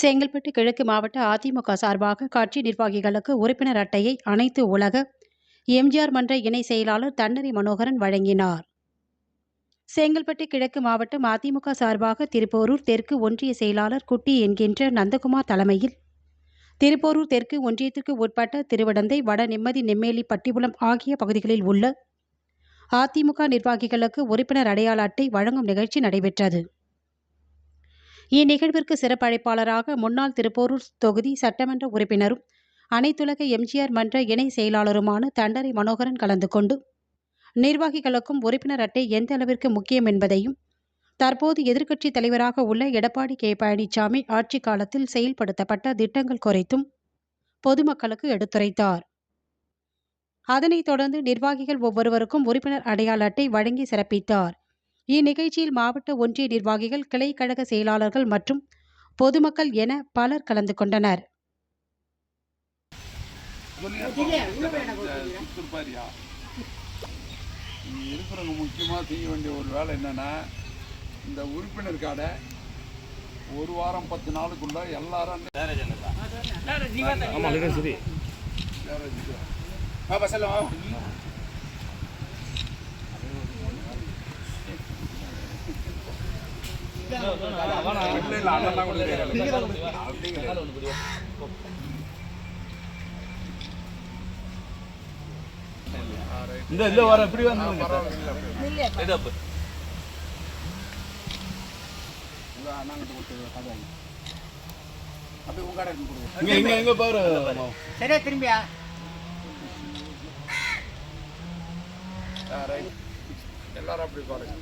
செங்கல்பட்டு கிழக்கு மாவட்ட அதிமுக சார்பாக கட்சி நிர்வாகிகளுக்கு உறுப்பினர் அட்டையை அனைத்து உலக எம்ஜிஆர் மன்ற இணை செயலாளர் தன்னரி மனோகரன் வழங்கினார். செங்கல்பட்டு கிழக்கு மாவட்டம் அதிமுக சார்பாக திருப்போரூர் தெற்கு ஒன்றிய செயலாளர் குட்டி என்கின்ற நந்தகுமார் தலைமையில் திருப்போரூர் தெற்கு ஒன்றியத்திற்கு உட்பட்ட திருவடந்தை வட நிம்மதி நெம்மேலி பட்டிபுலம் ஆகிய பகுதிகளில் உள்ள அதிமுக நிர்வாகிகளுக்கு உறுப்பினர் அடையாள அட்டை வழங்கும் நிகழ்ச்சி நடைபெற்றது. இந்நிகழ்விற்கு சிறப்பழைப்பாளராக முன்னாள் திருப்போரூர் தொகுதி சட்டமன்ற உறுப்பினரும் அனைத்துலக எம்ஜிஆர் மன்ற இணை செயலாளருமான தண்டரை மனோகரன் கலந்து கொண்டு நிர்வாகிகளுக்கும் உறுப்பினர் அட்டை எந்த அளவிற்கு முக்கியம் என்பதையும் தற்போது எதிர்க்கட்சித் தலைவராக உள்ள எடப்பாடி கே. பழனிசாமி ஆட்சி காலத்தில் செயல்படுத்தப்பட்ட திட்டங்கள் குறித்தும் பொதுமக்களுக்கு எடுத்துரைத்தார். அதனைத் தொடர்ந்து நிர்வாகிகள் ஒவ்வொருவருக்கும் உறுப்பினர் அடையாள அட்டை வழங்கி சிறப்பித்தார். இந்நிகழ்ச்சியில் மாவட்ட ஒன்றிய நிர்வாகிகள் கிளை கழக செயலாளர்கள் மற்றும் பொதுமக்கள் என பலர் கலந்து கொண்டனர். இருக்கிறவங்க முக்கியமாக செய்ய வேண்டிய ஒரு வேலை என்னென்னா இந்த உறுப்பினர் கார்டை ஒரு வாரம் பத்து நாளுக்குள்ள எல்லாரும் ஆமாம் சரி இந்த இந்த வர எப்படி வந்து அண்ணாங்கிட்ட கொடுத்து கடை அப்படியே உங்க கடை கொடுங்க. இங்க இங்க எங்க பாரு சரியா திரும்பியா? ரைட் எல்லாரும் அப்படி பாருங்க.